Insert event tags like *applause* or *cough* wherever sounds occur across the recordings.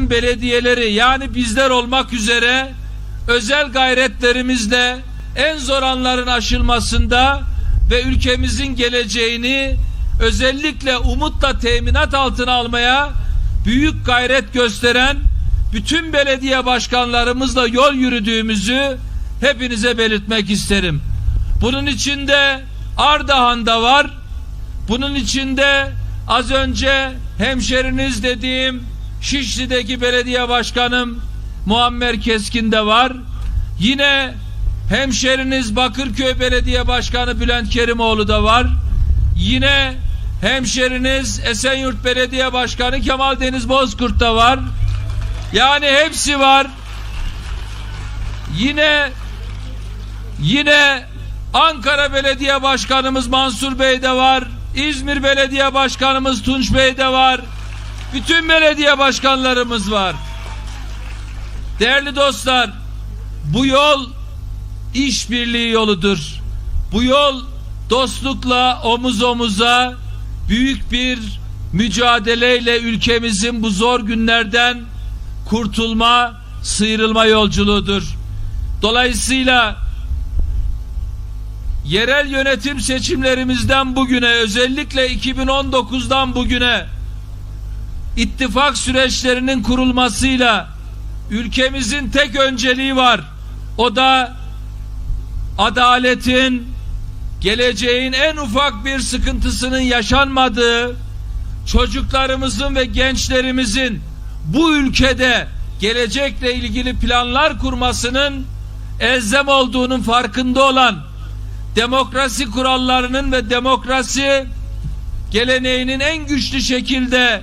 belediyeleri yani bizler olmak üzere özel gayretlerimizle en zor anların aşılmasında ve ülkemizin geleceğini özellikle umutla teminat altına almaya büyük gayret gösteren bütün belediye başkanlarımızla yol yürüdüğümüzü hepinize belirtmek isterim. Bunun içinde Ardahan'da var. Bunun içinde az önce hemşeriniz dediğim Şişli'deki belediye başkanım Muammer Keskin de var. Yine hemşeriniz Bakırköy Belediye Başkanı Bülent Kerimoğlu da var. Yine hemşeriniz Esenyurt Belediye Başkanı Kemal Deniz Bozkurt da var. Yani hepsi var. Yine yine Ankara Belediye Başkanımız Mansur Bey de var. İzmir Belediye Başkanımız Tunç Bey de var. Bütün belediye başkanlarımız var. Değerli dostlar, bu yol işbirliği yoludur. Bu yol dostlukla omuz omuza büyük bir mücadeleyle ülkemizin bu zor günlerden kurtulma, sıyrılma yolculuğudur. Dolayısıyla yerel yönetim seçimlerimizden bugüne özellikle 2019'dan bugüne ittifak süreçlerinin kurulmasıyla ülkemizin tek önceliği var. O da adaletin geleceğin en ufak bir sıkıntısının yaşanmadığı çocuklarımızın ve gençlerimizin bu ülkede gelecekle ilgili planlar kurmasının elzem olduğunun farkında olan demokrasi kurallarının ve demokrasi geleneğinin en güçlü şekilde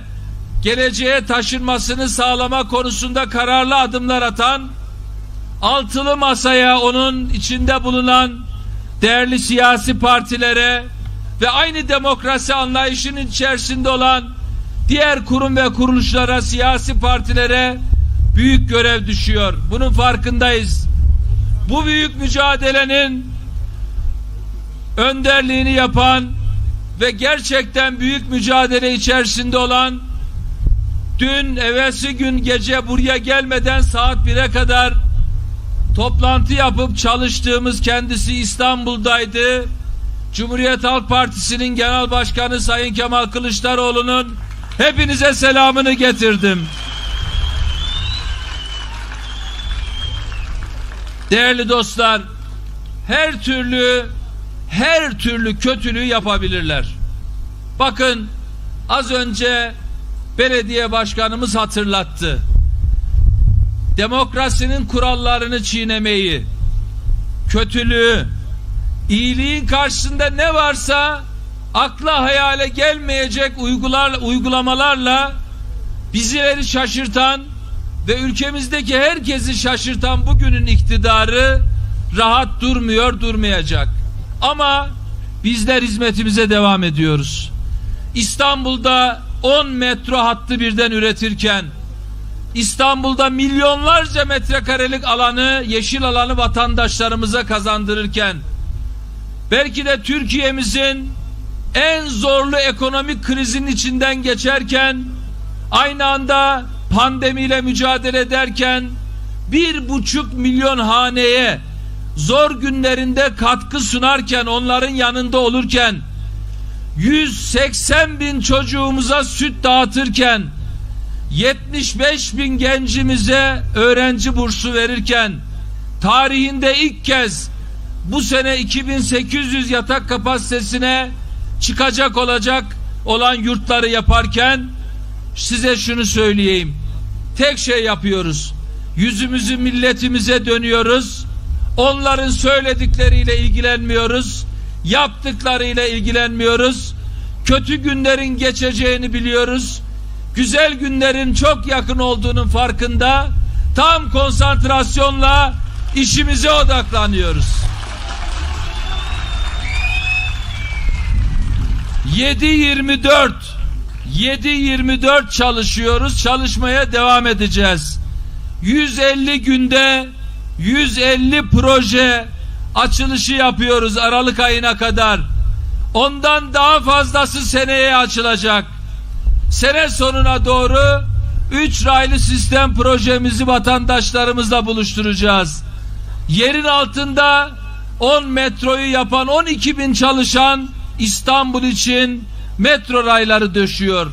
geleceğe taşınmasını sağlama konusunda kararlı adımlar atan altılı masaya onun içinde bulunan değerli siyasi partilere ve aynı demokrasi anlayışının içerisinde olan diğer kurum ve kuruluşlara, siyasi partilere büyük görev düşüyor. Bunun farkındayız. Bu büyük mücadelenin önderliğini yapan ve gerçekten büyük mücadele içerisinde olan dün evvelsi gün gece buraya gelmeden saat 1'e kadar toplantı yapıp çalıştığımız kendisi İstanbul'daydı. Cumhuriyet Halk Partisi'nin genel başkanı Sayın Kemal Kılıçdaroğlu'nun hepinize selamını getirdim. Değerli dostlar, her türlü her türlü kötülüğü yapabilirler. Bakın az önce belediye başkanımız hatırlattı. Demokrasinin kurallarını çiğnemeyi, kötülüğü, iyiliğin karşısında ne varsa akla hayale gelmeyecek uygular, uygulamalarla bizleri şaşırtan ve ülkemizdeki herkesi şaşırtan bugünün iktidarı rahat durmuyor, durmayacak. Ama bizler hizmetimize devam ediyoruz. İstanbul'da 10 metro hattı birden üretirken İstanbul'da milyonlarca metrekarelik alanı, yeşil alanı vatandaşlarımıza kazandırırken belki de Türkiye'mizin en zorlu ekonomik krizin içinden geçerken aynı anda pandemiyle mücadele ederken bir buçuk milyon haneye zor günlerinde katkı sunarken onların yanında olurken 180 bin çocuğumuza süt dağıtırken 75 bin gencimize öğrenci bursu verirken tarihinde ilk kez bu sene 2800 yatak kapasitesine çıkacak olacak olan yurtları yaparken size şunu söyleyeyim. Tek şey yapıyoruz. Yüzümüzü milletimize dönüyoruz. Onların söyledikleriyle ilgilenmiyoruz. Yaptıklarıyla ilgilenmiyoruz. Kötü günlerin geçeceğini biliyoruz. Güzel günlerin çok yakın olduğunun farkında. Tam konsantrasyonla işimize odaklanıyoruz. 7-24 7-24 çalışıyoruz. Çalışmaya devam edeceğiz. 150 günde 150 proje açılışı yapıyoruz Aralık ayına kadar. Ondan daha fazlası seneye açılacak. Sene sonuna doğru Üç raylı sistem projemizi vatandaşlarımızla buluşturacağız. Yerin altında 10 metroyu yapan 12 bin çalışan İstanbul için metro rayları döşüyor.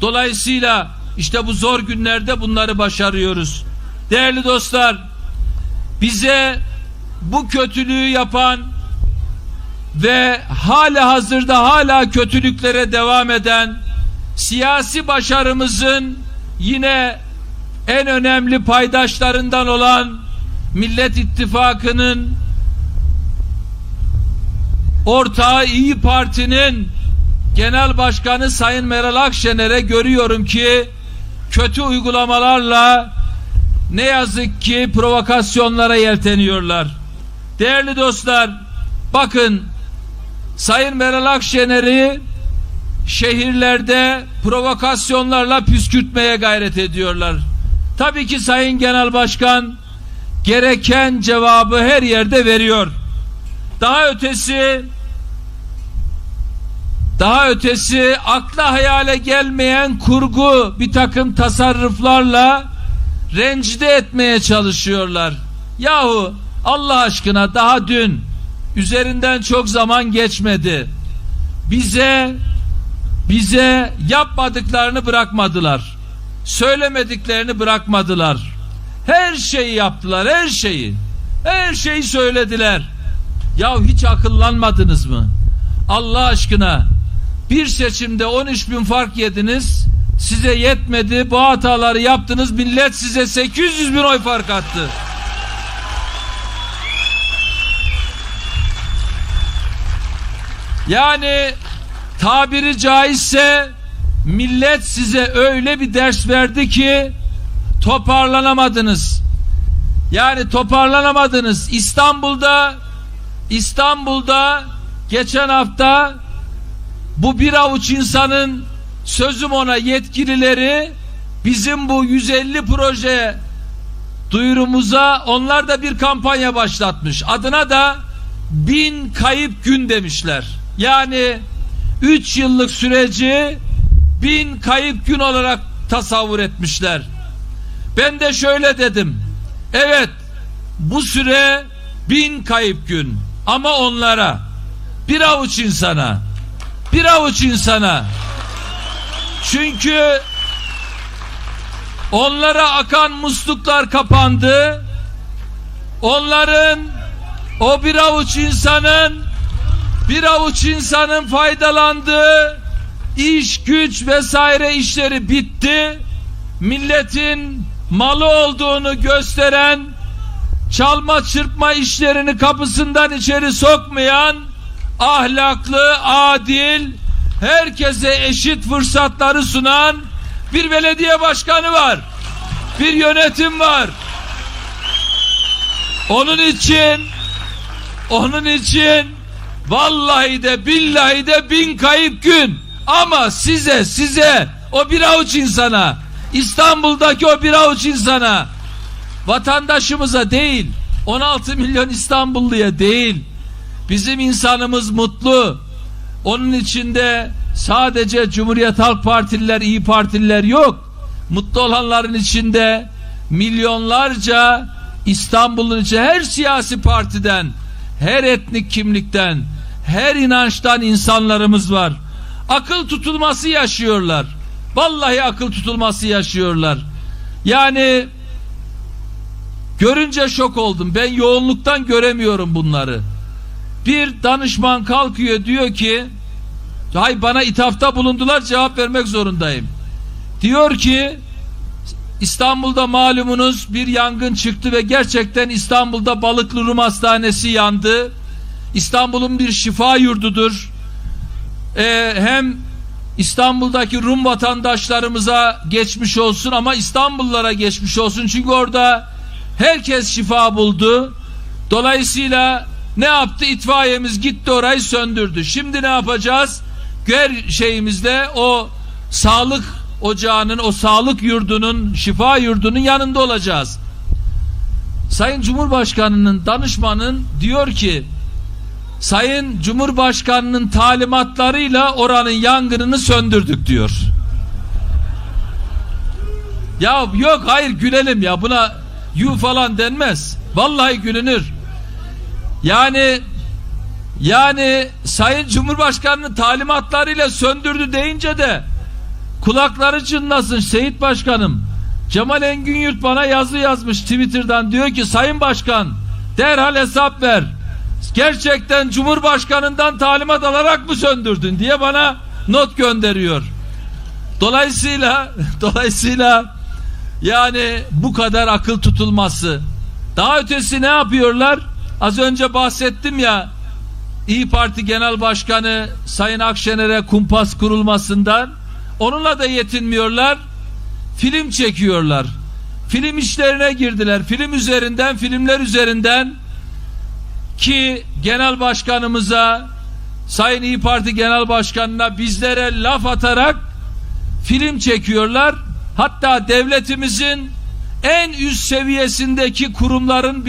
Dolayısıyla işte bu zor günlerde bunları başarıyoruz. Değerli dostlar, bize bu kötülüğü yapan ve hala hazırda hala kötülüklere devam eden siyasi başarımızın yine en önemli paydaşlarından olan Millet İttifakı'nın ortağı İyi Parti'nin Genel Başkanı Sayın Meral Akşener'e görüyorum ki kötü uygulamalarla ne yazık ki provokasyonlara yelteniyorlar. Değerli dostlar, bakın Sayın Meral Akşener'i şehirlerde provokasyonlarla püskürtmeye gayret ediyorlar. Tabii ki Sayın Genel Başkan gereken cevabı her yerde veriyor. Daha ötesi daha ötesi akla hayale gelmeyen kurgu bir takım tasarruflarla rencide etmeye çalışıyorlar. Yahu Allah aşkına daha dün üzerinden çok zaman geçmedi. Bize bize yapmadıklarını bırakmadılar. Söylemediklerini bırakmadılar. Her şeyi yaptılar, her şeyi. Her şeyi söylediler. Ya hiç akıllanmadınız mı? Allah aşkına bir seçimde 13 bin fark yediniz. Size yetmedi. Bu hataları yaptınız. Millet size 800 bin oy fark attı. Yani tabiri caizse millet size öyle bir ders verdi ki toparlanamadınız. Yani toparlanamadınız. İstanbul'da İstanbul'da geçen hafta bu bir avuç insanın sözüm ona yetkilileri bizim bu 150 proje duyurumuza onlar da bir kampanya başlatmış. Adına da bin kayıp gün demişler. Yani 3 yıllık süreci bin kayıp gün olarak tasavvur etmişler. Ben de şöyle dedim. Evet bu süre bin kayıp gün ama onlara bir avuç insana bir avuç insana çünkü onlara akan musluklar kapandı onların o bir avuç insanın bir avuç insanın faydalandığı iş güç vesaire işleri bitti milletin malı olduğunu gösteren çalma çırpma işlerini kapısından içeri sokmayan ahlaklı, adil, herkese eşit fırsatları sunan bir belediye başkanı var. Bir yönetim var. Onun için onun için vallahi de billahi de bin kayıp gün. Ama size size o bir avuç insana İstanbul'daki o bir avuç insana vatandaşımıza değil 16 milyon İstanbulluya değil bizim insanımız mutlu. Onun içinde sadece Cumhuriyet Halk Partililer iyi partililer yok. Mutlu olanların içinde milyonlarca İstanbul'un içi her siyasi partiden her etnik kimlikten her inançtan insanlarımız var akıl tutulması yaşıyorlar vallahi akıl tutulması yaşıyorlar yani Görünce şok oldum. Ben yoğunluktan göremiyorum bunları. Bir danışman kalkıyor diyor ki hay bana ithafta bulundular cevap vermek zorundayım. Diyor ki İstanbul'da malumunuz bir yangın çıktı ve gerçekten İstanbul'da Balıklı Rum Hastanesi yandı. İstanbul'un bir şifa yurdudur. Ee, hem İstanbul'daki Rum vatandaşlarımıza geçmiş olsun ama İstanbullulara geçmiş olsun. Çünkü orada Herkes şifa buldu. Dolayısıyla ne yaptı? İtfaiyemiz gitti orayı söndürdü. Şimdi ne yapacağız? Her şeyimizde o sağlık ocağının, o sağlık yurdunun, şifa yurdunun yanında olacağız. Sayın Cumhurbaşkanı'nın danışmanın diyor ki Sayın Cumhurbaşkanı'nın talimatlarıyla oranın yangınını söndürdük diyor. Ya yok hayır gülelim ya buna yu falan denmez. Vallahi gülünür. Yani yani Sayın Cumhurbaşkanı'nın talimatlarıyla söndürdü deyince de kulakları çınlasın Seyit Başkanım. Cemal Engin Yurt bana yazı yazmış Twitter'dan diyor ki Sayın Başkan derhal hesap ver. Gerçekten Cumhurbaşkanı'ndan talimat alarak mı söndürdün diye bana not gönderiyor. Dolayısıyla *laughs* dolayısıyla yani bu kadar akıl tutulması. Daha ötesi ne yapıyorlar? Az önce bahsettim ya İyi Parti Genel Başkanı Sayın Akşener'e kumpas kurulmasından onunla da yetinmiyorlar. Film çekiyorlar. Film işlerine girdiler. Film üzerinden, filmler üzerinden ki genel başkanımıza Sayın İyi Parti Genel Başkanı'na bizlere laf atarak film çekiyorlar. Hatta devletimizin en üst seviyesindeki kurumların